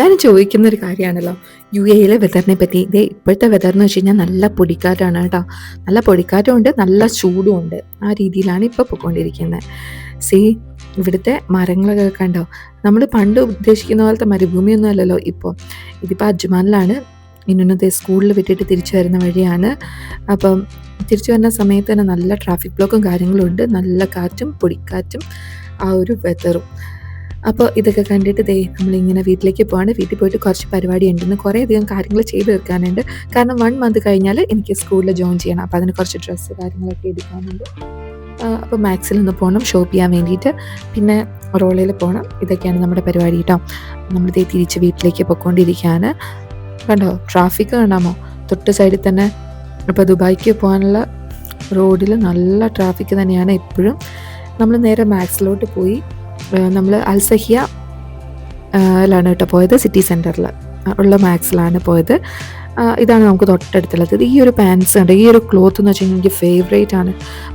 എല്ലാവരും ചോദിക്കുന്ന ഒരു കാര്യമാണല്ലോ. യു എയിലെ വെതറിനെ പറ്റി. ഇതേ ഇപ്പോഴത്തെ വെതർ എന്ന് വെച്ച് കഴിഞ്ഞാൽ നല്ല പൊടിക്കാറ്റാണ് കേട്ടോ. നല്ല പൊടിക്കാറ്റും ഉണ്ട് നല്ല ചൂടും ഉണ്ട്. ആ രീതിയിലാണ് ഇപ്പോൾ പോയിക്കൊണ്ടിരിക്കുന്നത്. സി ഇവിടുത്തെ മരങ്ങളൊക്കെ കണ്ടോ? നമ്മൾ പണ്ട് ഉദ്ദേശിക്കുന്ന പോലത്തെ മരുഭൂമിയൊന്നും അല്ലല്ലോ ഇപ്പോൾ ഇതിപ്പോൾ അജ്മാനിലാണ്. ഇന്നത്തെ സ്കൂളിൽ വിട്ടിട്ട് തിരിച്ചു വരുന്ന വഴിയാണ്. അപ്പം തിരിച്ചു വരുന്ന സമയത്ത് തന്നെ നല്ല ട്രാഫിക് ബ്ലോക്കും കാര്യങ്ങളും ഉണ്ട്. നല്ല കാറ്റും പൊടിക്കാറ്റും ആ ഒരു വെതറും അപ്പോൾ ഇതൊക്കെ കണ്ടിട്ട് ദേ നമ്മളിങ്ങനെ വീട്ടിലേക്ക് പോവാണ്. വീട്ടിൽ പോയിട്ട് കുറച്ച് പരിപാടി ഉണ്ടെന്ന് കുറേ അധികം കാര്യങ്ങൾ ചെയ്ത് തീർക്കാനുണ്ട്. കാരണം വൺ മന്ത് കഴിഞ്ഞാൽ എനിക്ക് സ്കൂളിൽ ജോയിൻ ചെയ്യണം. അപ്പോൾ അതിന് കുറച്ച് ഡ്രസ്സ് കാര്യങ്ങളൊക്കെ എടുക്കാനുണ്ട്. അപ്പോൾ മാക്സിൽ ഒന്ന് പോകണം ഷോപ്പ് ചെയ്യാൻ വേണ്ടിയിട്ട്. പിന്നെ റോളയിൽ പോകണം ഇതൊക്കെയാണ് നമ്മുടെ പരിപാടി കേട്ടോ നമ്മളിതേ തിരിച്ച് വീട്ടിലേക്ക് പൊയ്ക്കൊണ്ടിരിക്കുകയാണ് കണ്ടോ? ട്രാഫിക് കാണാമോ തൊട്ട് സൈഡിൽ തന്നെ ഇപ്പോൾ ദുബായിക്ക് പോകാനുള്ള റോഡിൽ നല്ല ട്രാഫിക് തന്നെയാണ് എപ്പോഴും. നമ്മൾ നേരെ മാക്സിലോട്ട് പോയി നമ്മൾ അൽസഹിയ ലാണ് കേട്ടോ പോയത് സിറ്റി സെന്ററിൽ ഉള്ള മാക്സിലാണ് പോയത്. ഇതാണ് നമുക്ക് തൊട്ടടുത്തുള്ളത്. ഈ ഒരു പാൻസ് ഉണ്ട് ഈ ഒരു ക്ലോത്ത് എന്ന് വെച്ച് കഴിഞ്ഞാൽ എനിക്ക് ഫേവറേറ്റ് ആണ്.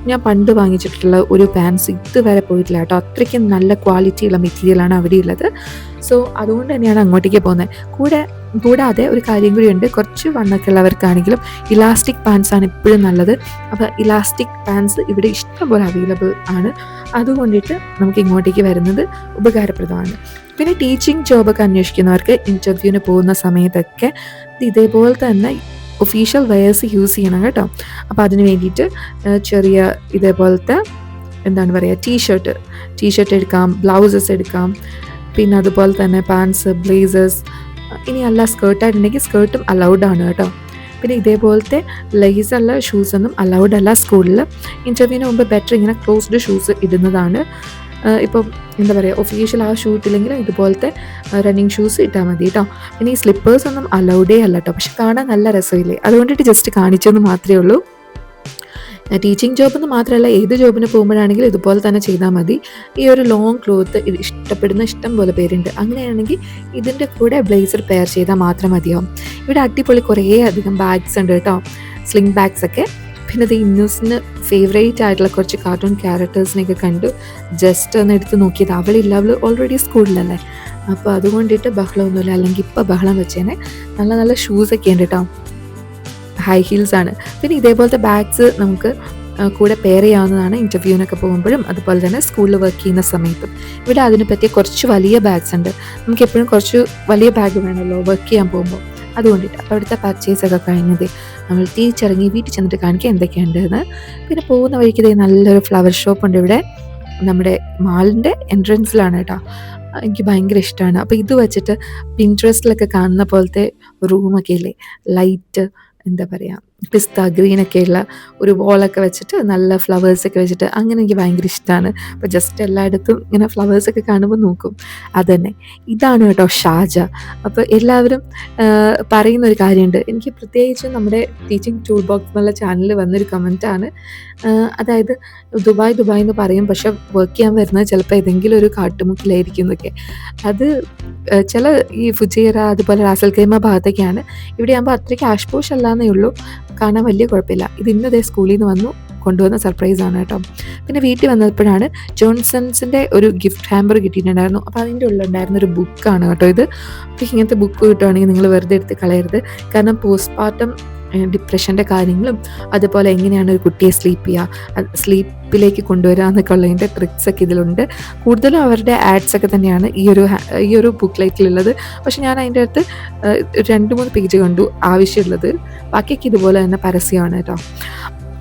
ഞാൻ പണ്ട് വാങ്ങിച്ചിട്ടുള്ള ഒരു പാൻസ് ഇതുവരെ പോയിട്ടില്ല കേട്ടോ. അത്രയ്ക്കും നല്ല ക്വാളിറ്റിയുള്ള മെറ്റീരിയലാണ് അവിടെ ഉള്ളത്. സോ അതുകൊണ്ട് തന്നെയാണ് അങ്ങോട്ടേക്ക് പോകുന്നത്. കൂടെ കൂടാതെ ഒരു കാര്യം കൂടി ഉണ്ട്. കുറച്ച് വണ്ണൊക്കെ ഉള്ളവർക്കാണെങ്കിലും ഇലാസ്റ്റിക് പാൻസ് ആണ് ഇപ്പോഴും നല്ലത്. അപ്പോൾ ഇലാസ്റ്റിക് പാൻസ് ഇവിടെ ഇഷ്ടംപോലെ അവൈലബിൾ ആണ്. അതുകൊണ്ടിട്ട് നമുക്ക് ഇങ്ങോട്ടേക്ക് വരുന്നത് ഉപകാരപ്രദമാണ്. പിന്നെ ടീച്ചിങ് ജോബൊക്കെ അന്വേഷിക്കുന്നവർക്ക് ഇന്റർവ്യൂവിന് പോകുന്ന സമയത്തൊക്കെ ഇതേപോലെ തന്നെ ഒഫീഷ്യൽ വെയേഴ്സ് യൂസ് ചെയ്യണം കേട്ടോ. അപ്പോൾ അതിന് വേണ്ടിയിട്ട് ചെറിയ ഇതേപോലത്തെ എന്താണ് പറയുക ടീഷർട്ട് ടീഷർട്ട് എടുക്കാം ബ്ലൗസസ് എടുക്കാം. പിന്നെ അതുപോലെ തന്നെ പാൻസ് ബ്ലേസേഴ്സ് ഇനി അല്ല സ്കേർട്ടായിട്ടുണ്ടെങ്കിൽ സ്കേർട്ടും അലൗഡ് ആണ് കേട്ടോ. പിന്നെ ഇതേപോലത്തെ ലേസുള്ള ഷൂസൊന്നും അലൗഡ് അല്ല സ്കൂളിൽ ഇന്റർവ്യൂവിന് മുമ്പ് ബെറ്റർ ഇങ്ങനെ ക്ലോസ്ഡ് ഷൂസ് ഇടുന്നതാണ് ഇപ്പം എന്താ പറയുക ഒഫീഷ്യൽ ആ ഷൂ ഇട്ടില്ലെങ്കിൽ ഇതുപോലത്തെ റണ്ണിങ് ഷൂസ് ഇട്ടാൽ മതി കേട്ടോ പിന്നെ ഈ സ്ലിപ്പേഴ്സ് ഒന്നും അലൗഡേ അല്ല കേട്ടോ പക്ഷെ കാണാൻ നല്ല രസമില്ലേ? അതുകൊണ്ടിട്ട് ജസ്റ്റ് കാണിച്ചെന്ന് മാത്രമേ ഉള്ളൂ. ടീച്ചിങ് ജോബ് എന്ന് മാത്രമല്ല ഏത് ജോബിന് പോകുമ്പോഴാണെങ്കിലും ഇതുപോലെ തന്നെ ചെയ്താൽ മതി. ഈ ഒരു ലോങ് ക്ലോത്ത് ഇഷ്ടപ്പെടുന്ന ഇഷ്ടം പോലെ പേരുണ്ട്. അങ്ങനെയാണെങ്കിൽ ഇതിന്റെ കൂടെ ബ്ലേസർ പെയർ ചെയ്താൽ മാത്രം മതിയാവും. ഇവിടെ അടിപൊളി കുറേ അധികം ബാഗ്സ് ഉണ്ട് കേട്ടോ സ്ലിംഗ് ബാഗ്സ് ഒക്കെ. പിന്നെ ഇത് ഇന്നോസിന് ഫേവറേറ്റ് ആയിട്ടുള്ള കുറച്ച് കാർട്ടൂൺ ക്യാരക്ടേഴ്സിനെയൊക്കെ കണ്ടു. ജസ്റ്റ് ഒന്ന് എടുത്ത് നോക്കിയത് അവളില്ല അവൾ ഓൾറെഡി സ്കൂളിലല്ലേ അപ്പോൾ അതുകൊണ്ടിട്ട് ബഹളമൊന്നുമില്ല അല്ലെങ്കിൽ ഇപ്പോൾ ബഹളം വെച്ചേനെ. നല്ല നല്ല ഷൂസൊക്കെ ഉണ്ട് കേട്ടോ ഹൈ ഹീൽസ് ആണ്. പിന്നെ ഇതേപോലത്തെ ബാഗ്സ് നമുക്ക് കൂടെ പെയർ ചെയ്യാവുന്നതാണ് ഇന്റർവ്യൂവിനൊക്കെ പോകുമ്പോഴും. അതുപോലെ തന്നെ സ്കൂളിൽ വർക്ക് ചെയ്യുന്ന സമയത്തും. ഇവിടെ അതിനെ പറ്റിയ കുറച്ച് വലിയ ബാഗ്സ് ഉണ്ട്. നമുക്ക് എപ്പോഴും കുറച്ച് വലിയ ബാഗ് വേണമല്ലോ വർക്ക് ചെയ്യാൻ പോകുമ്പോൾ. അതുകൊണ്ടിട്ട് അപ്പോൾ അവിടുത്തെ പർച്ചേസ് ഒക്കെ കഴിഞ്ഞത്. നമ്മൾ തിരിച്ചിറങ്ങി വീട്ടിൽ ചെന്നിട്ട് കാണിക്കുക എന്തൊക്കെയുണ്ടെന്ന്. പിന്നെ പോകുന്ന വഴിക്ക് നല്ലൊരു ഫ്ലവർ ഷോപ്പ് ഉണ്ട് ഇവിടെ. നമ്മുടെ മാളിന്റെ എൻട്രൻസിലാണ് കേട്ടോ. എനിക്ക് ഭയങ്കര ഇഷ്ടമാണ്. അപ്പോൾ ഇത് വെച്ചിട്ട് പിൻട്രസ്റ്റിലൊക്കെ കാണുന്ന പോലത്തെ റൂമൊക്കെ ഇല്ലേ? ലൈറ്റ് എന്താ പറയുക പിസ്ത ഗ്രീനൊക്കെയുള്ള ഒരു വോളൊക്കെ വെച്ചിട്ട് നല്ല ഫ്ലവേഴ്സൊക്കെ വെച്ചിട്ട് അങ്ങനെ എനിക്ക് ഭയങ്കര ഇഷ്ടമാണ് അപ്പോൾ ജസ്റ്റ് എല്ലായിടത്തും ഇങ്ങനെ ഫ്ലവേഴ്സൊക്കെ കാണുമ്പോൾ നോക്കും. അതന്നെ. ഇതാണ് കേട്ടോ ഷാജ. അപ്പോൾ എല്ലാവരും പറയുന്ന ഒരു കാര്യമുണ്ട്. എനിക്ക് പ്രത്യേകിച്ച് നമ്മുടെ ടീച്ചിങ് ടൂൾ ബോക്സ് എന്നുള്ള ചാനലിൽ വന്നൊരു കമന്റാണ് അതായത് ദുബായ് ദുബായ് എന്ന് പറയും പക്ഷെ വർക്ക് ചെയ്യാൻ വരുന്നത് ചിലപ്പോൾ ഏതെങ്കിലും ഒരു കാട്ടുമുക്കിലായിരിക്കും എന്നൊക്കെ. അത് ചില ഈ ഫുജീറ അതുപോലെ റാസൽ കൈമ ഭാഗത്തൊക്കെയാണ്. ഇവിടെ ആകുമ്പോൾ അത്രയ്ക്ക് ആഷ്പോഷ് അല്ലാന്നേ ഉള്ളൂ. കാണാൻ വലിയ കുഴപ്പമില്ല. ഇത് ഇന്നതേ സ്കൂളിൽ നിന്ന് വന്നു കൊണ്ടുവന്ന സർപ്രൈസ് ആണ് കേട്ടോ. പിന്നെ വീട്ടിൽ വന്നപ്പോഴാണ് ജോൺസൺസിന്റെ ഒരു ഗിഫ്റ്റ് ഹാമ്പർ കിട്ടിയിട്ടുണ്ടായിരുന്നു. അപ്പോൾ അതിന്റെ ഉള്ളിലുണ്ടായിരുന്ന ഒരു ബുക്കാണ് കേട്ടോ ഇത്. അപ്പോൾ ഇങ്ങനത്തെ ബുക്ക് കിട്ടുവാണെങ്കിൽ നിങ്ങൾ വെറുതെ എടുത്ത് കളയരുത്. കാരണം പോസ്റ്റ്മോർട്ടം ഡിപ്രഷന്റെ കാര്യങ്ങളും അതുപോലെ എങ്ങനെയാണ് ഒരു കുട്ടിയെ സ്ലീപ്പ് ചെയ്യുക സ്ലീപ്പിലേക്ക് കൊണ്ടുവരിക എന്നൊക്കെ ഉള്ളതിന്റെ ട്രിക്സ് ഒക്കെ ഇതിലുണ്ട്. കൂടുതലും അവരുടെ ആഡ്സ് ഒക്കെ തന്നെയാണ് ഈ ഒരു ഈ ഒരു ബുക്ക്ലൈറ്റിലുള്ളത് പക്ഷെ ഞാൻ അതിന്റെ അടുത്ത് രണ്ട് മൂന്ന് പേജ് കണ്ടു ആവശ്യമുള്ളത്. ബാക്കിയൊക്കെ ഇതുപോലെ തന്നെ പരസ്യമാണ് കേട്ടോ.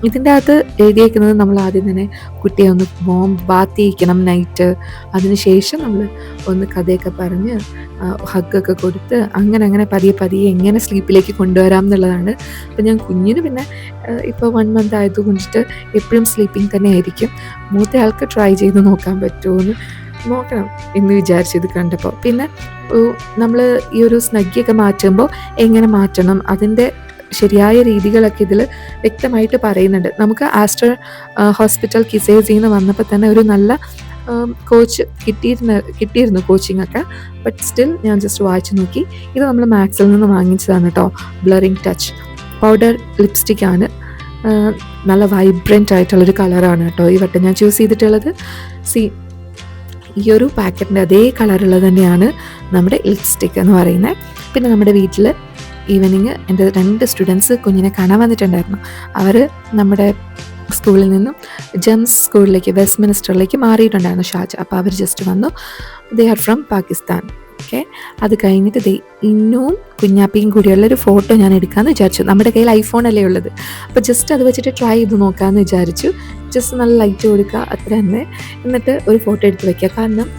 ഇതിന്റെ അകത്ത് എഴുതിയേക്കുന്നത് നമ്മൾ ആദ്യം തന്നെ കുട്ടിയെ ഒന്ന് മോം ബാത്ത് ചെയ്യിക്കണം നൈറ്റ്. അതിനുശേഷം നമ്മൾ ഒന്ന് കഥയൊക്കെ പറഞ്ഞ് ഹഗ്ഗൊക്കെ കൊടുത്ത് അങ്ങനെ അങ്ങനെ പതിയെ പതിയെ എങ്ങനെ സ്ലീപ്പിലേക്ക് കൊണ്ടുവരാം എന്നുള്ളതാണ്. അപ്പം ഞാൻ കുഞ്ഞിന് പിന്നെ ഇപ്പോൾ വൺ മന്ത് ആയത് എപ്പോഴും സ്ലീപ്പിംഗ് തന്നെ ആയിരിക്കും. മൂത്തയാൾക്ക് ട്രൈ ചെയ്ത് നോക്കാൻ പറ്റുമോ നോക്കണം എന്ന് വിചാരിച്ചത് കണ്ടപ്പോൾ. പിന്നെ നമ്മൾ ഈ ഒരു സ്നഗ്ഗിയൊക്കെ മാറ്റുമ്പോൾ എങ്ങനെ മാറ്റണം? അതിന്റെ ശരിയായ രീതികളൊക്കെ ഇതിൽ വ്യക്തമായിട്ട് പറയുന്നുണ്ട്. നമുക്ക് ആസ്റ്റർ ഹോസ്പിറ്റൽ കിസേസിൽ നിന്ന് വന്നപ്പോൾ തന്നെ ഒരു നല്ല കോച്ച് കിട്ടിയിരുന്ന കിട്ടിയിരുന്നു കോച്ചിങ് ഒക്കെ. ബട്ട് സ്റ്റിൽ ഞാൻ ജസ്റ്റ് വായിച്ചു നോക്കി. ഇത് നമ്മൾ മാക്സിൽ നിന്ന് വാങ്ങിച്ചതാണ് കേട്ടോ ബ്ലറിങ് ടച്ച് പൗഡർ ലിപ്സ്റ്റിക് ആണ്. നല്ല വൈബ്രന്റ് ആയിട്ടുള്ളൊരു കളറാണ് കേട്ടോ ഈ വട്ടം. ഞാൻ ചൂസ് ചെയ്തിട്ടുള്ളത്. സി ഈ ഒരു പാക്കറ്റിന്റെ അതേ കളറുള്ളത് തന്നെയാണ് നമ്മുടെ ലിപ്സ്റ്റിക് എന്ന് പറയുന്നത്. പിന്നെ നമ്മുടെ വീട്ടിൽ ഈവനിങ് എന്റെ രണ്ട് സ്റ്റുഡൻസ് കുഞ്ഞിനെ കാണാൻ വന്നിട്ടുണ്ടായിരുന്നു. അവർ നമ്മുടെ സ്കൂളിൽ നിന്നും ജെംസ് സ്കൂളിലേക്ക് വെസ്റ്റ് മിനിസ്റ്ററിലേക്ക് മാറിയിട്ടുണ്ടായിരുന്നു ഷാജ്. അപ്പോൾ അവർ ജസ്റ്റ് വന്നു. They are from Pakistan okay അത് കഴിഞ്ഞിട്ട് ദേ ഇന്നും കുഞ്ഞാപ്പിയും കൂടിയുള്ള ഒരു ഫോട്ടോ ഞാൻ എടുക്കാമെന്ന് വിചാരിച്ചു. നമ്മുടെ കയ്യിൽ ഐഫോൺ അല്ലേ ഉള്ളത്? അപ്പോൾ ജസ്റ്റ് അത് വെച്ചിട്ട് ട്രൈ ചെയ്ത് നോക്കാമെന്ന് വിചാരിച്ചു. ജസ്റ്റ് നല്ല ലൈറ്റ് കൊടുക്കുക അത്ര തന്നെ. എന്നിട്ട് ഒരു ഫോട്ടോ എടുത്ത് വയ്ക്കുക കാരണം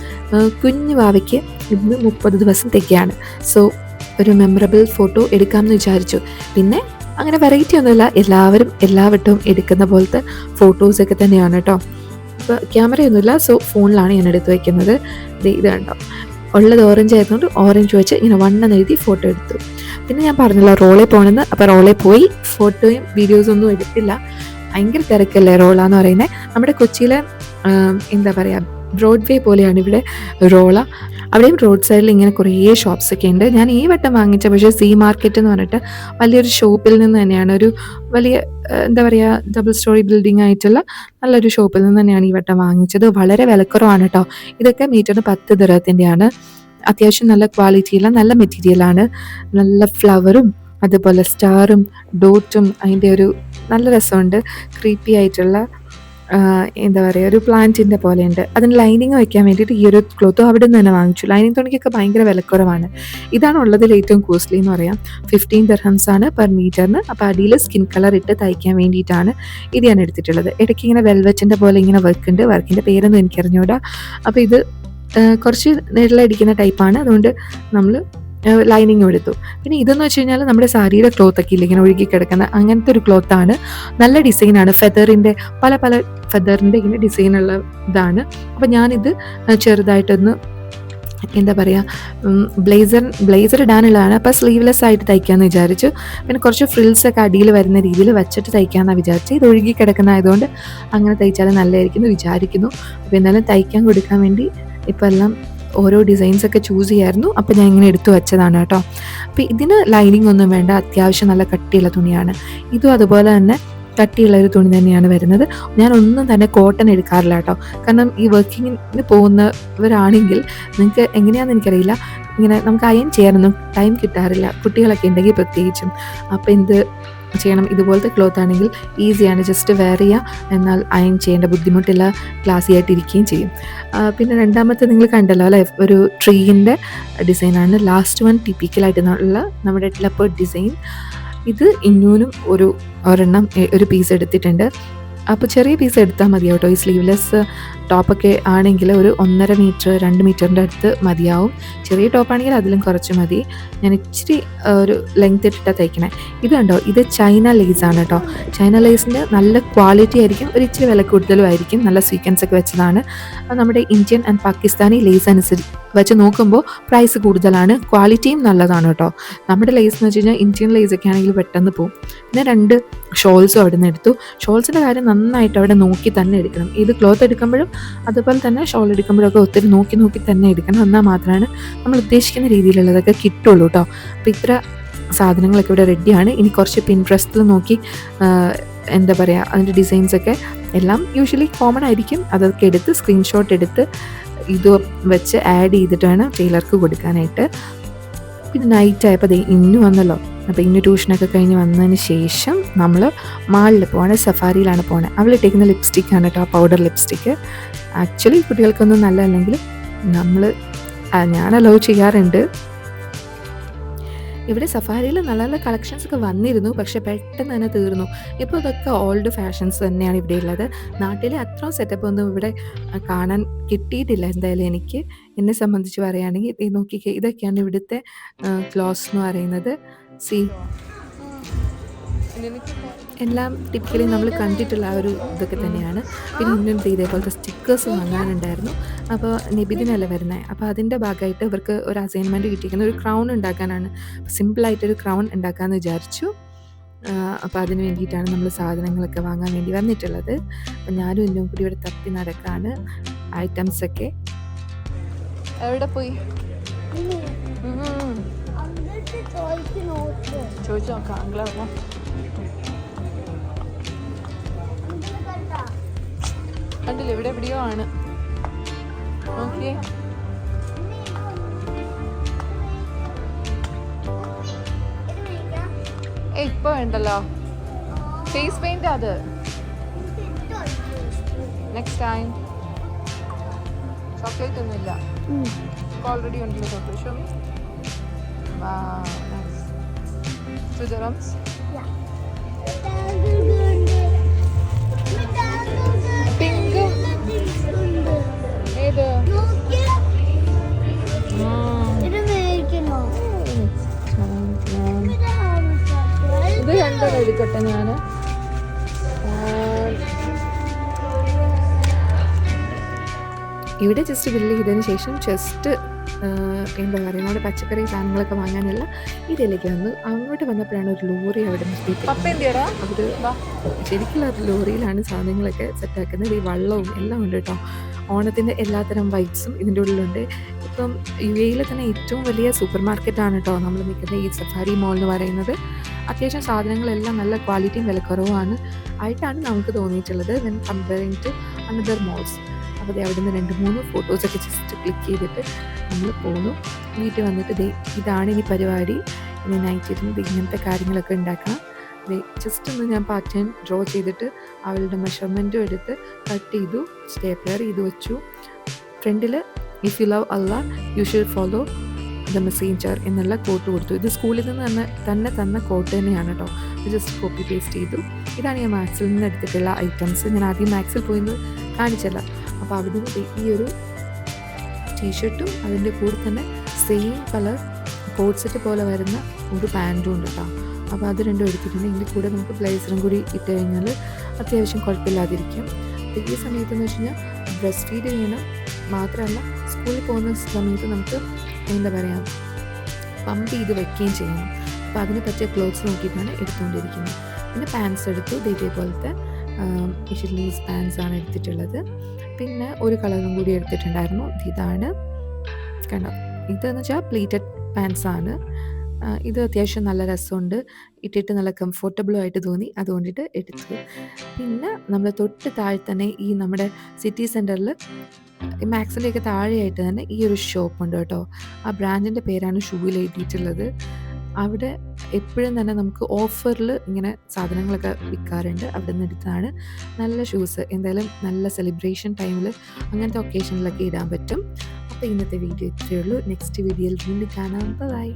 കുഞ്ഞു വാവയ്ക്ക് ഇന്ന് മുപ്പത് ദിവസം തികയാണ്. സോ ഒരു മെമ്മറബിൾ ഫോട്ടോ എടുക്കാമെന്ന് വിചാരിച്ചു. പിന്നെ അങ്ങനെ വെറൈറ്റി ഒന്നുമില്ല. എല്ലാവരും എല്ലാ എല്ലാവട്ടവും എടുക്കുന്ന പോലത്തെ ഫോട്ടോസൊക്കെ തന്നെയാണ് കേട്ടോ ഇപ്പോൾ ക്യാമറയൊന്നുമില്ല സോ ഫോണിലാണ് ഞാൻ എടുത്ത് വയ്ക്കുന്നത് ഇത് കണ്ടോ? ഉള്ളത് ഓറഞ്ച് ആയതുകൊണ്ട് ഓറഞ്ച് വെച്ച് ഇങ്ങനെ വണ്ണം എഴുതി ഫോട്ടോ എടുത്തു. പിന്നെ ഞാൻ പറഞ്ഞല്ലോ റോളിൽ പോകണമെന്ന് അപ്പോൾ റോളിൽ പോയി ഫോട്ടോയും വീഡിയോസും ഒന്നും എടുത്തില്ല. ഭയങ്കര തിരക്കല്ലേ റോളാന്ന് പറയുന്നത് നമ്മുടെ കൊച്ചിയിലെ എന്താ പറയുക ബ്രോഡ്വേ പോലെയാണ് ഇവിടെ റോള അവിടെയും റോഡ് സൈഡിൽ ഇങ്ങനെ കുറേ ഷോപ്സ് ഒക്കെ ഉണ്ട്. ഞാൻ ഈ വട്ടം വാങ്ങിച്ച പക്ഷേ സി മാർക്കറ്റ് എന്ന് പറഞ്ഞിട്ട് വലിയൊരു ഷോപ്പിൽ നിന്ന് തന്നെയാണ്. ഒരു വലിയ എന്താ പറയുക ഡബിൾ സ്റ്റോറി ബിൽഡിംഗ് ആയിട്ടുള്ള നല്ലൊരു ഷോപ്പിൽ നിന്ന് തന്നെയാണ് ഈ വട്ടം വാങ്ങിച്ചത്. വളരെ വിലക്കുറവാണ് കേട്ടോ ഇതൊക്കെ മീറ്ററിന് പത്ത് ദിറത്തിന്റെയാണ് അത്യാവശ്യം നല്ല ക്വാളിറ്റിയുള്ള നല്ല മെറ്റീരിയലാണ് നല്ല ഫ്ലവറും അതുപോലെ സ്റ്റാറും ഡോട്ടും അതിന്റെ ഒരു നല്ല രസമുണ്ട്. ക്രീപ്പി ആയിട്ടുള്ള എന്താ പറയുക ഒരു പ്ലാന്റിന്റെ പോലെയുണ്ട്. അതിന് ലൈനിങ് വയ്ക്കാൻ വേണ്ടിയിട്ട് ഈ ഒരു ക്ലോത്ത് അവിടെ നിന്ന് തന്നെ വാങ്ങിച്ചു. ലൈനിങ് തുണിക്കൊക്കെ ഭയങ്കര വിലക്കുറവാണ്. ഇതാണ് ഉള്ളതിൽ ഏറ്റവും കോസ്റ്റ്ലി എന്ന് പറയാം. ഫിഫ്റ്റീൻ ദർഹംസ് ആണ് പെർ മീറ്ററിന് അപ്പോൾ അടിയിൽ സ്കിൻ കളർ ഇട്ട് തയ്ക്കാൻ വേണ്ടിയിട്ടാണ് ഇത് ഞാൻ എടുത്തിട്ടുള്ളത്. ഇടയ്ക്ക് ഇങ്ങനെ വെൽവെറ്റിന്റെ പോലെ ഇങ്ങനെ വർക്ക് ഉണ്ട്. വർക്കിന്റെ പേരൊന്നും എനിക്കറിഞ്ഞൂടാ. അപ്പോൾ ഇത് കുറച്ച് നെഴലടിക്കുന്ന ടൈപ്പാണ് അതുകൊണ്ട് നമ്മൾ ലൈനിങ്ങും എടുത്തു. പിന്നെ ഇതെന്ന് വെച്ച് കഴിഞ്ഞാൽ നമ്മുടെ സാരിയുടെ ക്ലോത്ത് ഒക്കെ ഇല്ല ഇങ്ങനെ ഒഴുകി കിടക്കുന്ന അങ്ങനത്തെ ഒരു ക്ലോത്താണ് നല്ല ഡിസൈനാണ് ഫെദറിന്റെ പല പല ഫെദറിന്റെ ഇങ്ങനെ ഡിസൈനുള്ള ഇതാണ്. അപ്പോൾ ഞാനിത് ചെറുതായിട്ടൊന്ന് എന്താ പറയുക ബ്ലേസർ ബ്ലേസർ ഇടാനുള്ളതാണ്. അപ്പോൾ സ്ലീവ്ലെസ് ആയിട്ട് തയ്ക്കാമെന്ന് വിചാരിച്ചു. പിന്നെ കുറച്ച് ഫ്രിൽസ് ഒക്കെ അടിയിൽ വരുന്ന രീതിയിൽ വെച്ചിട്ട് തയ്ക്കാമെന്നാണ് വിചാരിച്ചു. ഇത് ഒഴുകി കിടക്കുന്നതായതുകൊണ്ട് അങ്ങനെ തയ്ച്ചാൽ നല്ലതായിരിക്കും എന്ന് വിചാരിക്കുന്നു. അപ്പോൾ എന്തായാലും തയ്ക്കാൻ കൊടുക്കാൻ വേണ്ടി ഇപ്പോൾ എല്ലാം ഓരോ ഡിസൈൻസ് ഒക്കെ ചൂസ് ചെയ്യായിരുന്നു. അപ്പോൾ ഞാൻ ഇങ്ങനെ എടുത്തു വെച്ചതാണ് കേട്ടോ. അപ്പോൾ ഇതിന് ലൈനിങ് ഒന്നും വേണ്ട. അത്യാവശ്യം നല്ല കട്ടിയുള്ള തുണിയാണ്. ഇതും അതുപോലെ തന്നെ കട്ടിയുള്ള ഒരു തുണി തന്നെയാണ് വരുന്നത്. ഞാൻ ഒന്നും തന്നെ കോട്ടൺ എടുക്കാറില്ല കേട്ടോ. കാരണം ഈ വർക്കിങ്ങിന് പോകുന്നവരാണെങ്കിൽ നിങ്ങൾക്ക് എങ്ങനെയാണെന്ന് എനിക്കറിയില്ല. ഇങ്ങനെ നമുക്ക് അയൺ ചെയ്യാനൊന്നും ടൈം കിട്ടാറില്ല. കുട്ടികളൊക്കെ ഉണ്ടെങ്കിൽ പ്രത്യേകിച്ചും. അപ്പോൾ എന്ത് ചെയ്യണം. ഇതുപോലത്തെ ക്ലോത്ത് ആണെങ്കിൽ ഈസിയാണ് ജസ്റ്റ് വെയർ ചെയ്യുക എന്നാൽ അയൺ ചെയ്യേണ്ട ബുദ്ധിമുട്ടില്ല. ക്ലാസ്സി ആയിട്ട് ഇരിക്കുകയും ചെയ്യും. പിന്നെ രണ്ടാമത്തെ നിങ്ങൾ കണ്ടല്ലോ അല്ലേ? ഒരു ട്രീയിന്റെ ഡിസൈനാണ് ലാസ്റ്റ് വൺ ടിപ്പിക്കലായിട്ടുള്ള നമ്മുടെ ലെപ്പേർഡ് ഡിസൈൻ ഇത് ഇന്നൂനും ഒരു ഒരെണ്ണം ഒരു പീസ് എടുത്തിട്ടുണ്ട്. അപ്പോൾ ചെറിയ പീസ് എടുത്താൽ മതി കേട്ടോ. ഈ സ്ലീവ്ലെസ് ടോപ്പൊക്കെ ആണെങ്കിൽ ഒരു ഒന്നര മീറ്റർ രണ്ട് മീറ്ററിന്റെ അടുത്ത് മതിയാവും. ചെറിയ ടോപ്പാണെങ്കിൽ അതിലും കുറച്ച് മതി. ഞാൻ ഇച്ചിരി ഒരു ലെങ്ത് ഇട്ടിട്ടാണ് തയ്ക്കണേ. ഇത് കണ്ടോ? ഇത് ചൈന ലേസ് ആണ് കേട്ടോ. ചൈന ലേസിന്റെ നല്ല ക്വാളിറ്റി ആയിരിക്കും ഒരു ഇച്ചിരി വില കൂടുതലും ആയിരിക്കും. നല്ല സീക്വൻസ് ഒക്കെ വെച്ചതാണ്. അത് നമ്മുടെ ഇന്ത്യൻ ആൻഡ് പാകിസ്ഥാനി ലേസ് അനുസരിച്ച് വെച്ച് നോക്കുമ്പോൾ പ്രൈസ് കൂടുതലാണ് ക്വാളിറ്റിയും നല്ലതാണ് കേട്ടോ. നമ്മുടെ ലേസ് എന്ന് വെച്ച് കഴിഞ്ഞാൽ ഇന്ത്യൻ ലേസ് ഒക്കെ ആണെങ്കിൽ പെട്ടെന്ന് പോകും പിന്നെ രണ്ട് ഷോൾസും അവിടെ നിന്ന് എടുത്തു. ഷോൾസിന്റെ കാര്യം നന്നായിട്ട് അവിടെ നോക്കി തന്നെ എടുക്കണം. ഇത് ക്ലോത്ത് എടുക്കുമ്പോഴും അതുപോലെ തന്നെ ഷോൾ എടുക്കുമ്പോഴൊക്കെ ഒത്തിരി നോക്കി നോക്കി തന്നെ എടുക്കണം. എന്നാൽ മാത്രമാണ് നമ്മൾ ഉദ്ദേശിക്കുന്ന രീതിയിലുള്ളതൊക്കെ കിട്ടുള്ളൂ കേട്ടോ അപ്പോൾ ഇത്ര സാധനങ്ങളൊക്കെ ഇവിടെ റെഡിയാണ് ഇനി കുറച്ച് പിൻട്രസ്റ്റിൽ നോക്കി എന്താ പറയുക അതിന്റെ ഡിസൈൻസൊക്കെ എല്ലാം യൂഷ്വലി കോമൺ ആയിരിക്കും. അതൊക്കെ എടുത്ത് സ്ക്രീൻഷോട്ട് എടുത്ത് ഇത് വെച്ച് ആഡ് ചെയ്തിട്ടാണ് ടൈലർക്ക് കൊടുക്കാനായിട്ട്. പിന്നെ നൈറ്റ് ആയപ്പോൾ ഇന്നു വന്നല്ലോ. അപ്പോൾ ഇന്ന് ട്യൂഷനൊക്കെ കഴിഞ്ഞ് വന്നതിന് ശേഷം നമ്മൾ മാളിൽ പോകണേ സഫാരിയിലാണ് പോകണേ അവൾ ഇട്ടേക്കുന്ന ലിപ്സ്റ്റിക്കാണ് കേട്ടോ പൗഡർ ലിപ്സ്റ്റിക്ക് ആക്ച്വലി കുട്ടികൾക്കൊന്നും നല്ല അല്ലെങ്കിൽ നമ്മൾ ഞാൻ അലോ ചെയ്യാറുണ്ട്. ഇവിടെ സഫാരിയിൽ നല്ല നല്ല കളക്ഷൻസ് ഒക്കെ വന്നിരുന്നു പക്ഷേ പെട്ടെന്ന് തന്നെ തീർന്നു. ഇപ്പോൾ ഇതൊക്കെ ഓൾഡ് ഫാഷൻസ് തന്നെയാണ് ഇവിടെ ഉള്ളത്. നാട്ടിലെ അത്രയും സെറ്റപ്പ് ഒന്നും ഇവിടെ കാണാൻ കിട്ടിയിട്ടില്ല എന്തായാലും എനിക്ക്. എന്നെ സംബന്ധിച്ച് പറയുകയാണെങ്കിൽ നോക്കിക്കേ ഇതൊക്കെയാണ് ഇവിടുത്തെ ക്ലോസ് എന്ന് പറയുന്നത്. സി. എല്ലാം ടിപ്പിക്കലി നമ്മൾ കണ്ടിട്ടുള്ള ആ ഒരു ഇതൊക്കെ തന്നെയാണ്. പിന്നെ ഇന്നത്തെ ഇതേപോലത്തെ സ്റ്റിക്കേഴ്സ് വാങ്ങാനുണ്ടായിരുന്നു. അപ്പോൾ നിബിദിനല്ല വരുന്നത് അപ്പോൾ അതിന്റെ ഭാഗമായിട്ട് ഇവർക്ക് ഒരു അസൈൻമെന്റ് കിട്ടിയിരിക്കുന്ന. ഒരു ക്രൗൺ ഉണ്ടാക്കാനാണ്. സിമ്പിളായിട്ടൊരു ക്രൗൺ ഉണ്ടാക്കാമെന്ന് വിചാരിച്ചു. അപ്പോൾ അതിന് വേണ്ടിയിട്ടാണ് നമ്മൾ സാധനങ്ങളൊക്കെ വാങ്ങാൻ വേണ്ടി വന്നിട്ടുള്ളത്. അപ്പോൾ ഞാനും ഇന്നും കൂടി ഇവിടെ തപ്പി നടക്കാണ്. ഐറ്റംസൊക്കെ എവിടെ പോയി? ചോദിച്ചു നോക്ക് ആംഗ്ലാവുമ്പോൾ കണ്ടില്ല ഇവിടെ എവിടെയോ ആണ്. മേടിക്കാം ഏ ഇപ്പൊ വേണ്ടല്ലോ. ഫേസ് പെയിന്റ് അത്. നെക്സ്റ്റ് ടൈം ചോക്ലേറ്റ് ഒന്നുമില്ല. ഓൾറെഡി ഉണ്ടല്ലോ ചോക്ലേറ്റ് Pink. ഏത് ഇത് ഇത് രണ്ടെണ്ണം എടുക്കട്ടെ ഞാൻ ഇവിടെ ജസ്റ്റ് ബില്ല് ചെയ്തതിന് ശേഷം ജസ്റ്റ് എന്താ പറയുക നമ്മുടെ പച്ചക്കറി സാധനങ്ങളൊക്കെ വാങ്ങാനല്ല ഇതിലേക്ക് വന്നു. അങ്ങോട്ട് വന്നപ്പോഴാണ് ഒരു ലോറി അവിടെ അവർ ശരിക്കുള്ള ഒരു ലോറിയിലാണ് സാധനങ്ങളൊക്കെ സെറ്റാക്കുന്നത് ഈ വള്ളവും എല്ലാം ഉണ്ട് കേട്ടോ. ഓണത്തിന്റെ എല്ലാത്തരം വൈറ്റ്സും ഇതിന്റെ ഉള്ളിലുണ്ട്. ഇപ്പം യു എയിലെ തന്നെ ഏറ്റവും വലിയ സൂപ്പർ മാർക്കറ്റാണ് കേട്ടോ നമ്മൾ നിൽക്കുന്ന ഈ സഫാരി മോൾ എന്ന് പറയുന്നത്. അത്യാവശ്യം സാധനങ്ങളെല്ലാം നല്ല ക്വാളിറ്റിയും വിലക്കുറവുമാണ് ആയിട്ടാണ് നമുക്ക് തോന്നിയിട്ടുള്ളത്. When comparing to another malls അപ്പോൾ അവിടെ നിന്ന് രണ്ട് മൂന്ന് ഫോട്ടോസൊക്കെ ജസ്റ്റ് ക്ലിക്ക് ചെയ്തിട്ട് നമ്മൾ പോന്നു. വീട്ടിൽ വന്നിട്ട് ദേ ഇതാണ് ഇനി പരിപാടി. ഇനി നൈറ്റ് ഇരുന്ന് ഇങ്ങനത്തെ കാര്യങ്ങളൊക്കെ ഉണ്ടാക്കണം. ജസ്റ്റ് ഒന്ന് ഞാൻ പാറ്റേൺ ഡ്രോ ചെയ്തിട്ട് അവളുടെ മെഷർമെന്റും എടുത്ത് കട്ട് ചെയ്തു സ്റ്റേപ്ലർ ചെയ്ത് വെച്ചു. ഫ്രണ്ടിൽ ഇഫ് യു ലവ് അല്ല you should follow the messenger എന്നുള്ള കോട്ട് കൊടുത്തു. ഇത് സ്കൂളിൽ നിന്ന് തന്നെ തന്നെ തന്ന കോട്ട് തന്നെയാണ് കേട്ടോ ജസ്റ്റ് കോപ്പി പേസ്റ്റ് ചെയ്തു. ഇതാണ് ഞാൻ മാക്സിൽ നിന്ന് എടുത്തിട്ടുള്ള ഐറ്റംസ് ഞാൻ ആദ്യം മാക്സിൽ പോയിന്ന് കാണിച്ചല്ല അപ്പോൾ അവിടെ ഈ ഒരു ടീഷർട്ടും അതിന്റെ കൂടെ തന്നെ സെയിം കളർ കോഡ്സെറ്റ് സെറ്റ് പോലെ വരുന്ന ഒരു പാന്റും ഉണ്ട് കേട്ടോ അപ്പോൾ അത് രണ്ടും എടുത്തിട്ടുണ്ട്. ഇതിന്റെ കൂടെ നമുക്ക് ബ്ലേസറും കൂടി ഇട്ട് കഴിഞ്ഞാൽ അത്യാവശ്യം കുഴപ്പമില്ലാതിരിക്കും. അപ്പോൾ ഈ സമയത്ത് എന്ന് വെച്ച് കഴിഞ്ഞാൽ ബ്രസ്റ്റ് ഫീഡ് ചെയ്യണം മാത്രമല്ല സ്കൂളിൽ പോകുന്ന സമയത്ത് നമുക്ക് എന്താ പറയുക പമ്പ് ചെയ്ത് വെക്കുകയും ചെയ്യണം. അപ്പോൾ അതിന് പറ്റിയ ക്ലോത്ത്സ് നോക്കിയിട്ടാണ് എടുത്തുകൊണ്ടിരിക്കുന്നത്. പിന്നെ പാൻസ് എടുത്തു. ഡേറ്റേ പോലത്തെ പാൻസ് ആണ് എടുത്തിട്ടുള്ളത്. പിന്നെ ഒരു കളറും കൂടി എടുത്തിട്ടുണ്ടായിരുന്നു. ഇതാണ്. കണ്ടോ? ഇതെന്ന് വെച്ചാൽ പ്ലീറ്റഡ് പാൻസ് ആണ്. ഇത് അത്യാവശ്യം നല്ല രസമുണ്ട്. ഇട്ടിട്ട് നല്ല കംഫർട്ടബിളും ആയിട്ട് തോന്നി. അതുകൊണ്ടിട്ട് എടുത്തത്. പിന്നെ നമ്മൾ തൊട്ട് താഴെ തന്നെ ഈ നമ്മുടെ സിറ്റി സെന്ററിൽ മാക്സിന്റെയൊക്കെ താഴെയായിട്ട് തന്നെ ഈ ഒരു ഷോപ്പ് ഉണ്ട് കേട്ടോ. ആ ബ്രാൻഡിന്റെ പേരാണ് ഷൂവിൽ എഴുതിയിട്ടുള്ളത്. അവിടെ എപ്പോഴും തന്നെ നമുക്ക് ഓഫറിൽ ഇങ്ങനെ സാധനങ്ങളൊക്കെ വിൽക്കാറുണ്ട്. അവിടെ നിന്ന് എടുത്താണ് നല്ല ഷൂസ് എന്തായാലും നല്ല സെലിബ്രേഷൻ ടൈമിൽ അങ്ങനത്തെ ഒക്കേഷനിലൊക്കെ ഇടാൻ പറ്റും. അപ്പോൾ ഇന്നത്തെ വീഡിയോ ഇത്രയേ ഉള്ളൂ. നെക്സ്റ്റ് വീഡിയോയിൽ വീണ്ടും കാണാം. ബൈ